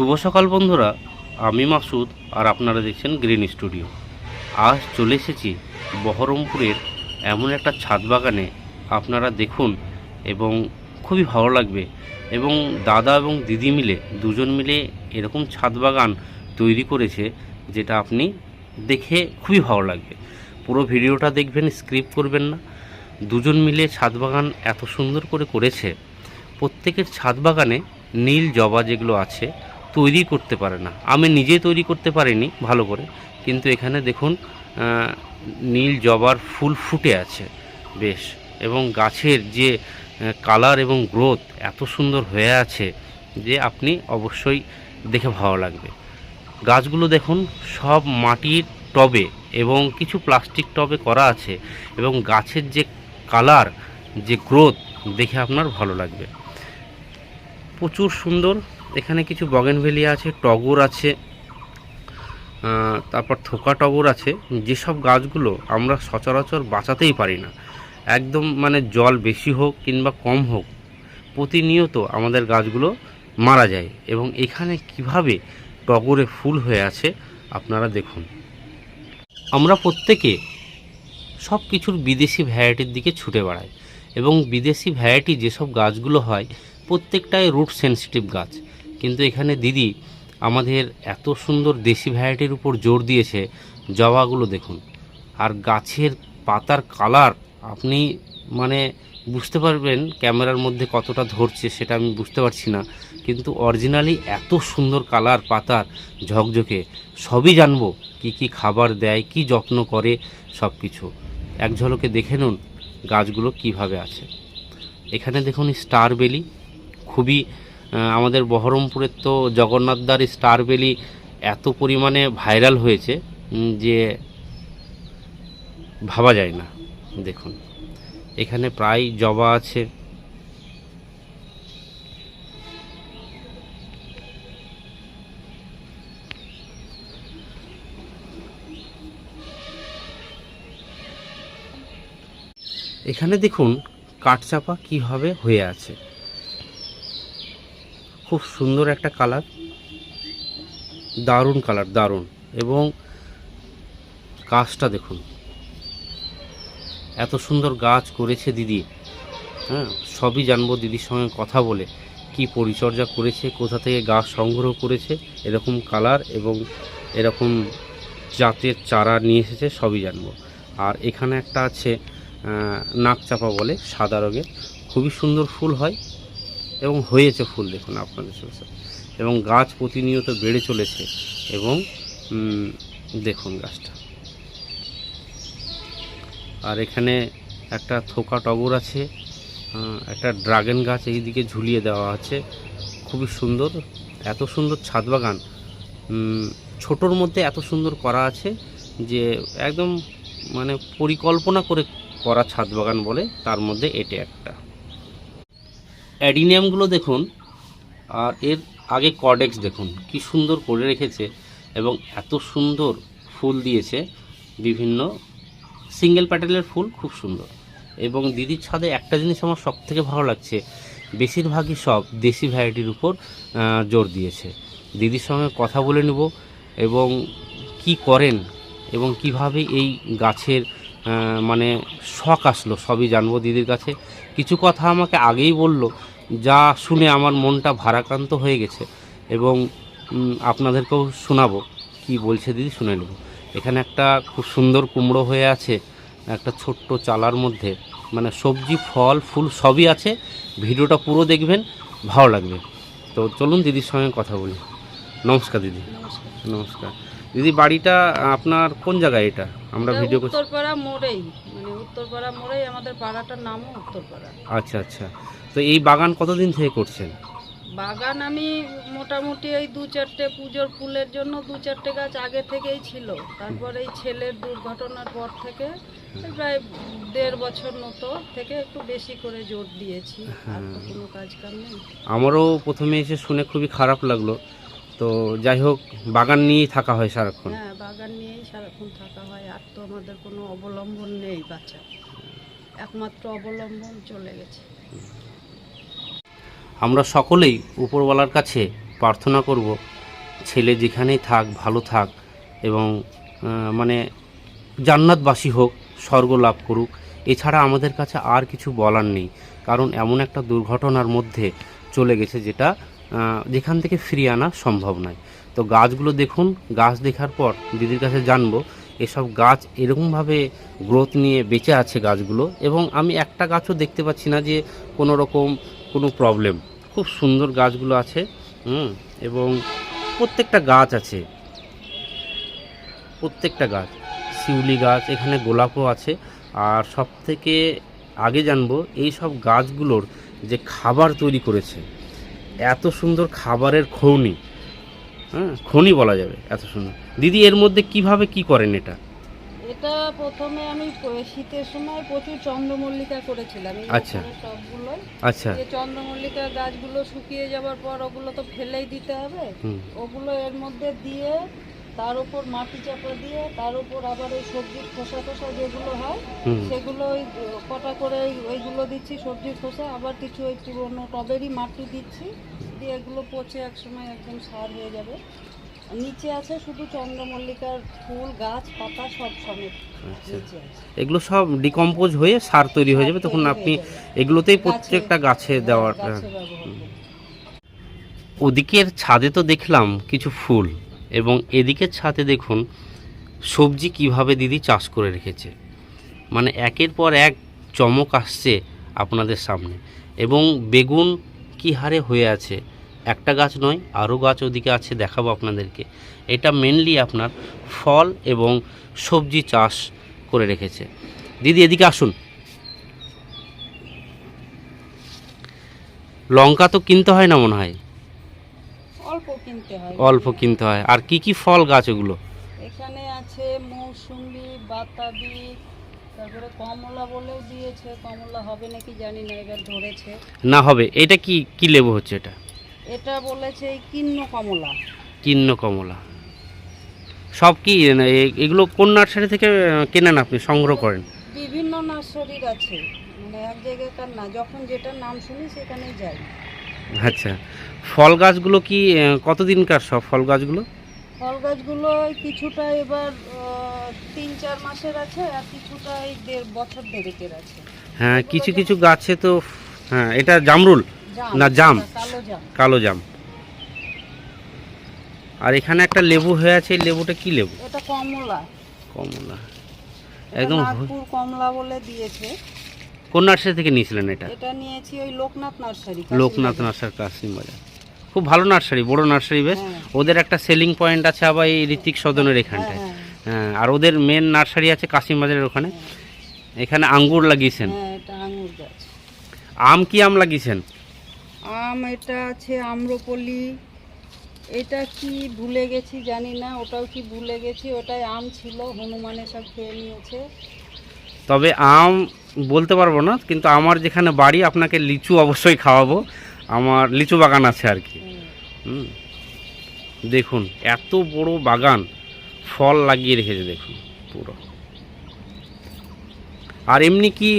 শুভ সকাল বন্ধুরা, আমি মাসুদ আর আপনারা দেখছেন গ্রিন স্টুডিও আজ চলে এসেছি বহরমপুরের এমন একটা ছাদ বাগানে। আপনারা দেখুন এবং খুবই ভালো লাগবে এবং দাদা এবং দিদি মিলে, দুজন মিলে এরকম ছাদ বাগান তৈরি করেছে যেটা আপনি দেখে খুবই ভালো লাগবে। পুরো ভিডিওটা দেখবেন স্ক্রিপ্ট করবেন না। দুজন মিলে ছাদ বাগান এত সুন্দর করে করেছে। প্রত্যেকের ছাদ বাগানে নীল জবা যেগুলো আছে তৈরি করতে পারে না। আমি নিজে তৈরি করতে পারিনি, ভালো করে। কিন্তু এখানে দেখুন নীল জবার ফুল ফুটে আছে, বেশ। এবং গাছের যে কালার এবং গ্রোথ এত সুন্দর হয়ে আছে যে আপনি অবশ্যই দেখে ভালো লাগবে। গাছগুলো দেখুন, সব মাটির টবে এবং কিছু প্লাস্টিক টবে করা আছে এবং গাছের যে কালার, যে গ্রোথ দেখে আপনার ভালো লাগবে। প্রচুর সুন্দর এখানে কিছু বগেনভেলি আছে, টগর আছে তারপর থোকা টগর আছে। যেসব গাছগুলো আমরা সচরাচর বাঁচাতেই পারি না। একদম মানে জল বেশি হোক কিংবা কম হোক, প্রতিনিয়ত আমাদের গাছগুলো মারা যায়। এবং এখানে কীভাবে টগরে ফুল হয়ে আছে, আপনারা দেখুন। আমরা প্রত্যেকে সব কিছুর বিদেশি ভ্যারাইটির দিকে ছুটে বেড়াই। এবং বিদেশি ভ্যারাইটি যেসব গাছগুলো হয়, প্রত্যেকটাই রুট সেনসিটিভ গাছ। কিন্তু এখানে দিদি আমাদের এত সুন্দর দেশি ভ্যারাইটির উপর জোর দিয়েছে, জবাগুলো দেখুন। আর গাছের পাতার কালার, আপনি মানে বুঝতে পারবেন ক্যামেরার মধ্যে কতটা ধরছে সেটা আমি বুঝতে পারছি না। কিন্তু অরিজিনালি এত সুন্দর কালার, পাতার, ঝকঝকে, সবই জানব কি কি খাবার দেয়, কি যত্ন করে সব কিছু এক ঝলকে দেখে নুন গাছগুলো কীভাবে আছে। এখানে দেখুন স্টার বেলি, খুবই আমাদের বহরমপুরের তো জগন্নাথদার স্টার বেলি এত পরিমাণে ভাইরাল হয়েছে যে ভাবা যায় না। দেখুন, এখানে প্রায় জবা আছে। এখানে দেখুন, কাঠচাপা কীভাবে হয়ে আছে। খুব সুন্দর একটা কালার। দারুণ কালার দারুণ। এবং গাছটা দেখুন। এত সুন্দর গাছ করেছে দিদি। হ্যাঁ সবই জানব দিদির সঙ্গে কথা বলে। কি পরিচর্যা করেছে কোথা থেকে গাছ সংগ্রহ করেছে এরকম কালার এবং এরকম জাতের চারা নিয়ে এসেছে সবই জানব। আর এখানে একটা আছে আহ, নাকচাপা বলে সাদা রঙের। খুবই সুন্দর ফুল হয়। এবং হয়েছে ফুল, দেখুন আপনাদের চোখে এবং গাছ প্রতিনিয়ত বেড়ে চলেছে এবং দেখুন গাছটা। আর এখানে একটা থোকা টগর আছে একটা ড্রাগন গাছ এইদিকে ঝুলিয়ে দেওয়া আছে। খুবই সুন্দর, এত সুন্দর ছাদ বাগান ছোটোর মধ্যে এত সুন্দর করা আছে যে একদম মানে পরিকল্পনা করে করা ছাদ বাগান বলে তার মধ্যে এটা একটা। অ্যাডিনিয়ামগুলো দেখুন আর এর আগে কডেক্স দেখুন, কি সুন্দর করে রেখেছে এবং এত সুন্দর ফুল দিয়েছে বিভিন্ন সিঙ্গেল প্যাটেলের ফুল, খুব সুন্দর। এবং দিদির ছাদে একটা জিনিস আমার সব থেকে ভালো লাগছে, বেশিরভাগই সব দেশি ভ্যারাইটির উপর জোর দিয়েছে। দিদির সঙ্গে কথা বলে নেব এবং কি করেন এবং কীভাবে এই গাছের মানে শখ আসলো, সবই জানব দিদির কাছে। কিছু কথা আমাকে আগেই বলল যা শুনে আমার মনটা ভারাক্রান্ত হয়ে গেছে এবং আপনাদেরকেও শোনাবো। কি বলছে দিদি শুনে নেব। এখানে একটা খুব সুন্দর কুমড়ো হয়ে আছে একটা ছোট্ট চালার মধ্যে। মানে সবজি ফল ফুল সবই আছে। ভিডিওটা পুরো দেখবেন ভালো লাগবে। তো চলুন দিদির সঙ্গে কথা বলি। নমস্কার দিদি। নমস্কার। দিদি বাড়িটা আপনার কোন জায়গায় এটা? আমরা ভিডিও করছি। উত্তরপাড়া মোড়েই। মানে উত্তরপাড়া মোড়েই আমাদের পাড়াটার নামও উত্তরপাড়া। আচ্ছা আচ্ছা। তো এই বাগান কতদিন থেকে করছেন? বাগান আমি মোটামুটি এই দু চারটে পুজোর ফুলের জন্য দু চারটে গাছ আগে থেকেই ছিল। তারপর এই ছেলের দুর্ঘটনার পর থেকে প্রায় দেড় বছর মতো থেকে একটু বেশি করে জোর দিয়েছি। আর কোনো কাজ কাম নেই। আমারও প্রথমে এসে শুনে খুবই খারাপ লাগল। তো যাই হোক বাগান নিয়েই থাকা হয় সারাক্ষণ। হ্যাঁ বাগান নিয়েই সারাক্ষণ থাকা হয় আর তো আমাদের কোনো অবলম্বন নেই বাচ্চা একমাত্র অবলম্বন চলে গেছে। আমরা সকলেই উপরওয়ালার কাছে প্রার্থনা করব ছেলে যেখানেই থাক ভালো থাক এবং মানে জান্নাতবাসী হোক স্বর্গ লাভ করুক। এছাড়া আমাদের কাছে আর কিছু বলার নেই কারণ এমন একটা দুর্ঘটনার মধ্যে চলে গেছে যেটা যেখান থেকে ফিরিয়ে আনা সম্ভব নয়। তো গাছগুলো দেখুন, গাছ দেখার পর দিদির কাছে জানব, এসব গাছ এরকমভাবে গ্রোথ নিয়ে বেঁচে আছে গাছগুলো এবং আমি একটা গাছও দেখতে পাচ্ছি না যে কোনো রকম কোনো প্রবলেম খুব সুন্দর গাছগুলো আছে, হুম, এবং প্রত্যেকটা গাছ আছে। প্রত্যেকটা গাছ, শিউলি গাছ, এখানে গোলাপও আছে। আর সব থেকে আগে জানব এই সব গাছগুলোর যে খাবার তৈরি করেছে এত সুন্দর খাবারের খৌনি। হ্যাঁ খনি বলা যাবে এত সুন্দর। দিদি এর মধ্যে কীভাবে কি করেন এটা? এটা প্রথমে আমি শীতের সময় প্রচুর চন্দ্রমল্লিকা করেছিলাম। আচ্ছা। সবগুলো। আচ্ছা। যে চন্দ্রমল্লিকা গাছগুলো শুকিয়ে যাওয়ার পর ওগুলো তো ফেলেই দিতে হবে। ওগুলো এর মধ্যে দিয়ে তার উপর মাটি চাপা দিয়ে তার উপর আবার ওই সবজির খোসা টোসা যেগুলো হয় সেগুলো ওই কটা করে ওই- ওইগুলো দিচ্ছি সবজির খোসা আবার কিছু ওই পুরোনো টবেরই মাটি দিচ্ছি দিয়ে এগুলো পচে এক সময় একদম সার হয়ে যাবে। নিচে আছে শুধু চন্দ্রমল্লিকার ফুল গাছ পাতা সব সমেত আচ্ছা। এগুলো সব ডিকম্পোজ হয়ে সার তৈরি হয়ে যাবে তখন আপনি এগুলোতেই প্রত্যেকটা গাছে দেওয়ার ব্যবহার হুম। করি। ওদিকের ছাদে তো দেখলাম কিছু ফুল এবং এদিকের ছাদে দেখুন, সবজি কীভাবে দিদি চাষ করে রেখেছে। মানে একের পর এক চমক আসছে আপনাদের সামনে। এবং বেগুন কি হারে হয়ে আছে? একটা গাছ নয়, আরও গাছ ওদিকে আছে, দেখাবো আপনাদেরকে। এটা মেনলি আপনার ফল এবং সবজি চাষ করে রেখেছে। দিদি, এদিকে আসুন। লঙ্কা তো কিনতে হয় না মনে হয়? কিনতে হয়। অল্প কিনতে হয়। আর কি কি ফল গাছ এগুলো? এখানে আছে মৌসুম্বি বাতাবি তারপরে কমলা বলেও দিয়েছে। কমলা হবে নাকি জানি না এবার ধরেছে। না হবে এটা কি কি লেবু হচ্ছে এটা? এটা বলেছে এই কিন্ন কমলা। কিন্ন কমলা। সব কি না, এগুলো কোন নার্সারি থেকে কেনেন আপনি সংগ্রহ করেন? বিভিন্ন নার্সারির আছে। মানে এক জায়গাকার না যখন যেটা নাম শুনি সেখানেই যাই। আচ্ছা। ফল গাছগুলো কি কতদিনকার সব ফল গাছগুলো? ফল গাছগুলো কিছুটা এবার তিন চার মাসের আছে আর কিছুটা এই দেড় বছর দেড়েকের আছে। হ্যাঁ কিছু কিছু গাছে তো হ্যাঁ এটা জামরুল না, জাম। কালো জাম। আর এখানে একটা লেবু হয়ে আছে এই লেবুটা কি লেবু? এটা কমলা। কমলা। একদম কমলা বলে দিয়েছে। কোন নার্সারি থেকে নিয়েছিলেন এটা? এটা নিয়েছি ওই লোকনাথ নার্সারি লোকনাথ নার্সারি কাশিম বাজার খুব ভালো নার্সারি বড় নার্সারি বেশ। হ্যাঁ। ওদের একটা সেলিং পয়েন্ট আছে আবার এই ঋতিক সদনের হ্যাঁ এখানটায়। হ্যাঁ হ্যাঁ। আর ওদের মেন নার্সারি আছে কাশিম বাজারের ওখানে। এখানে আঙ্গুর লাগিয়েছেন। হ্যাঁ আম কি আম লাগিয়েছেন? আম এটা আছে আম্রপলি। এটা কি ভুলে গেছি জানি না ওটাও কি ভুলে গেছি। ওটাই আম ছিল হনুমানে সব খেয়ে নিয়েছে। তবে আম বলতে পারব না কিন্তু আমার যেখানে বাড়ি আপনাকে লিচু অবশ্যই খাওয়াবো। আমার লিচু বাগান আছে আর কি। দেখুন এত বড় বাগান ফল লাগিয়ে রেখেছে দেখুন পুরো। আর এমনি কি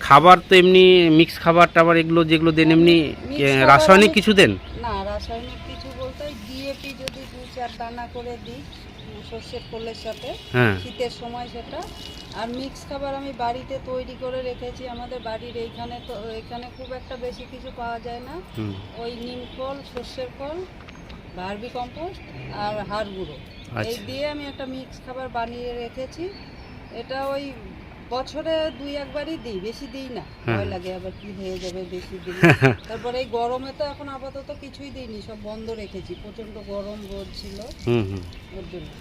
খাবার তো এমনি মিক্স খাবার টাবার এগুলো যেগুলো দেন এমনি আহ, খাবার রাসায়নিক কিছু দেন? না রাসায়নিক কিছু বলতে ডিএপি যদি দু চার দানা করে দিই সর্ষের ফুলের সাথে। হ্যাঁ। শীতের সময় সেটা। আর মিক্স খাবার আমি বাড়িতে তৈরি করে রেখেছি। আমাদের বাড়ির এইখানে তো এখানে খুব একটা বেশি কিছু পাওয়া যায় না। ওই নিম ফল সর্ষের ফল ভার্মি কম্পোস্ট আর হাড় গুঁড়ো। এই আচ্ছা। দিয়ে আমি একটা মিক্স খাবার বানিয়ে রেখেছি। এটা ওই বছরে দুই একবারই দিই বেশি দিই না। হ্যাঁ। ভয় লাগে আবার কি হয়ে যাবে বেশি দিই। তারপরে এই গরমে তো এখন আপাতত কিছুই দিইনি সব বন্ধ রেখেছি। প্রচণ্ড গরম রোদ ছিল।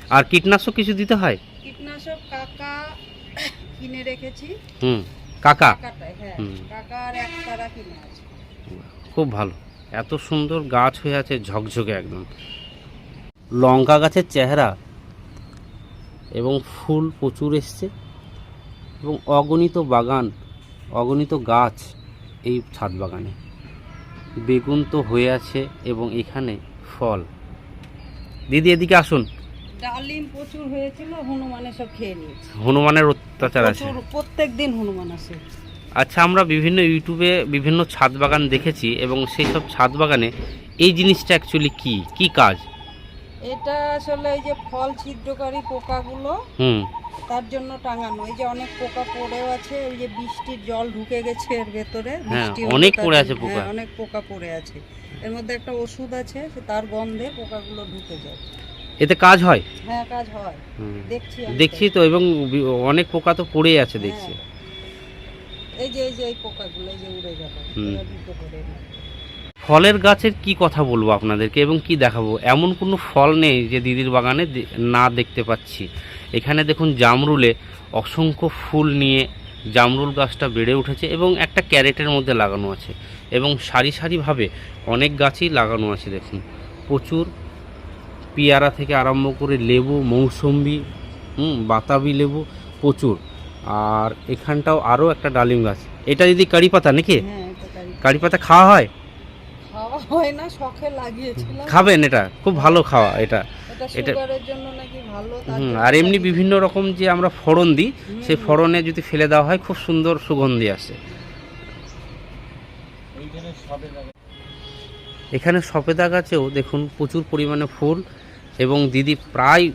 আর কীটনাশক কিছু দিতে হয়? কীটনাশক কাকা কিনে রেখেছি। হুম কাকা? হ্যাঁ। কাকা আর এক তারা কিনে আছে। খুব ভালো। এত সুন্দর গাছ হয়ে আছে ঝকঝকে একদম। লঙ্কা গাছের চেহারা এবং ফুল প্রচুর এসছে। এবং অগণিত বাগান অগণিত গাছ এই ছাদ বাগানে। বেগুন তো হয়ে আছে এবং এখানে ফল। দিদি এদিকে আসুন। ডালিম প্রচুর হয়েছিল হনুমানে সব খেয়ে নিয়েছে। হনুমানের অত্যাচার আছে। প্রত্যেক দিন হনুমান আসে। আচ্ছা আমরা বিভিন্ন ইউটিউবে বিভিন্ন ছাদ বাগান দেখেছি এবং সেই সব ছাদ বাগানে এই জিনিসটা অ্যাকচুয়ালি কি? কি কাজ? এটা আসলে এই যে ফল ছিদ্রকারী পোকাগুলো হুম। তার জন্য টাঙানো। এই যে অনেক পোকা পড়েও আছে ওই যে বৃষ্টির জল ঢুকে গেছে এর ভেতরে হ্যাঁ, বৃষ্টি অনেক পড়ে আছে পোকা। হ্যাঁ, অনেক পোকা পড়ে আছে। এর মধ্যে একটা ওষুধ আছে তার গন্ধে পোকাগুলো ঢুকে যায়। এতে কাজ হয়? হ্যাঁ কাজ হয়। দেখছি দেখছি তো এবং অনেক পোকা তো পড়ে আছে হ্যাঁ। দেখছি। এই যে এই যে এই পোকাগুলো এই যে উড়ে গেল। হুম। ফলের গাছের কি কথা বলব আপনাদেরকে এবং কি দেখাবো? এমন কোনো ফল নেই যে দিদির বাগানে না দেখতে পাচ্ছি। এখানে দেখুন জামরুলে অসংখ্য ফুল নিয়ে জামরুল গাছটা বেড়ে উঠেছে এবং একটা ক্যারেটের মধ্যে লাগানো আছে এবং সারি সারিভাবে অনেক গাছই লাগানো আছে দেখুন। প্রচুর পেয়ারা থেকে আরম্ভ করে লেবু মৌসম্বি হুম বাতাবি লেবু প্রচুর। আর এখানটাও আরও একটা ডালিম গাছ। এটা যদি কারি পাতা নাকি? হ্যাঁ কারি- পাতা খাওয়া হয়? হয় না শখে লাগিয়েছিলাম। খাবেন এটা? খুব ভালো খাওয়া এটা। এটা জন্য নাকি ভালো আর এমনি বিভিন্ন রকম যে আমরা ফড়ন দিই সেই। ফড়নে যদি ফেলে দেওয়া হয় খুব সুন্দর সুগন্ধি আসে। এখানে সপেদা গাছেও দেখুন প্রচুর পরিমাণে ফুল এবং দিদি প্রায়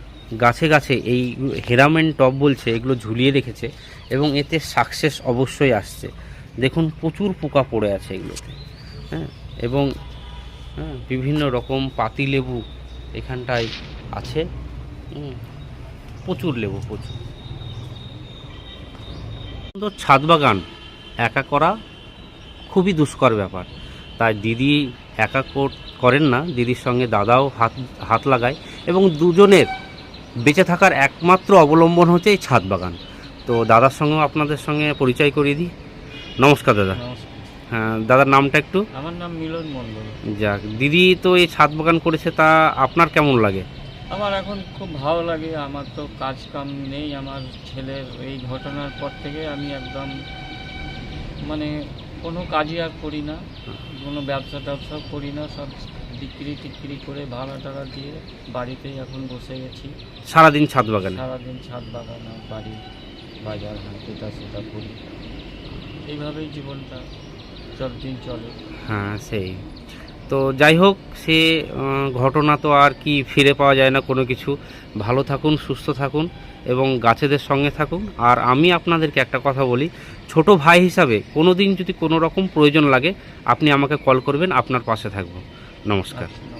গাছে গাছে এই হেরামেন টপ বলছে এগুলো ঝুলিয়ে রেখেছে এবং এতে সাকসেস অবশ্যই আসছে। দেখুন প্রচুর পোকা পড়ে আছে এগুলোতে। হ্যাঁ এবং হ্যাঁ বিভিন্ন রকম পাতি লেবু এখানটায় আছে। প্রচুর লেবু, প্রচুর। সুন্দর ছাদ বাগান, একা করা খুবই দুষ্কর ব্যাপার। তাই দিদি একা করেন না, দিদির সঙ্গে দাদাও হাত হাত লাগায় এবং দুজনের বেঁচে থাকার একমাত্র অবলম্বন হচ্ছে এই ছাদ বাগান। তো দাদার সঙ্গেও আপনাদের সঙ্গে পরিচয় করিয়ে দিই। নমস্কার দাদা। নমস্কার। হ্যাঁ দাদার নামটা একটু? আমার নাম মিলন মণ্ডল। যাক দিদি তো এই ছাদ বাগান করেছে তা আপনার কেমন লাগে? আমার এখন খুব ভালো লাগে আমার তো কাজ কাম নেই আমার ছেলের এই ঘটনার পর থেকে আমি একদম মানে কোনো কাজই আর করি না কোনো ব্যবসা ট্যাবসা করি না সব বিক্রি টিক্রি করে ভাড়া টাড়া দিয়ে বাড়িতেই এখন বসে গেছি। সারাদিন ছাদ বাগানে? সারাদিন ছাদ বাগান আর বাড়ি বাজার হাট এটা সেটা করি। এইভাবেই জীবনটা। সব দিন চলে। হ্যাঁ সেই। তো যাই হোক সে ঘটনা তো আর কি ফিরে পাওয়া যায় না কোনো কিছু। ভালো থাকুন সুস্থ থাকুন এবং গাছেদের সঙ্গে থাকুন। আর আমি আপনাদেরকে একটা কথা বলি ছোট ভাই হিসাবে কোনো দিন যদি কোনো রকম প্রয়োজন লাগে আপনি আমাকে কল করবেন আপনার পাশে থাকব। নমস্কার। আচ্ছা,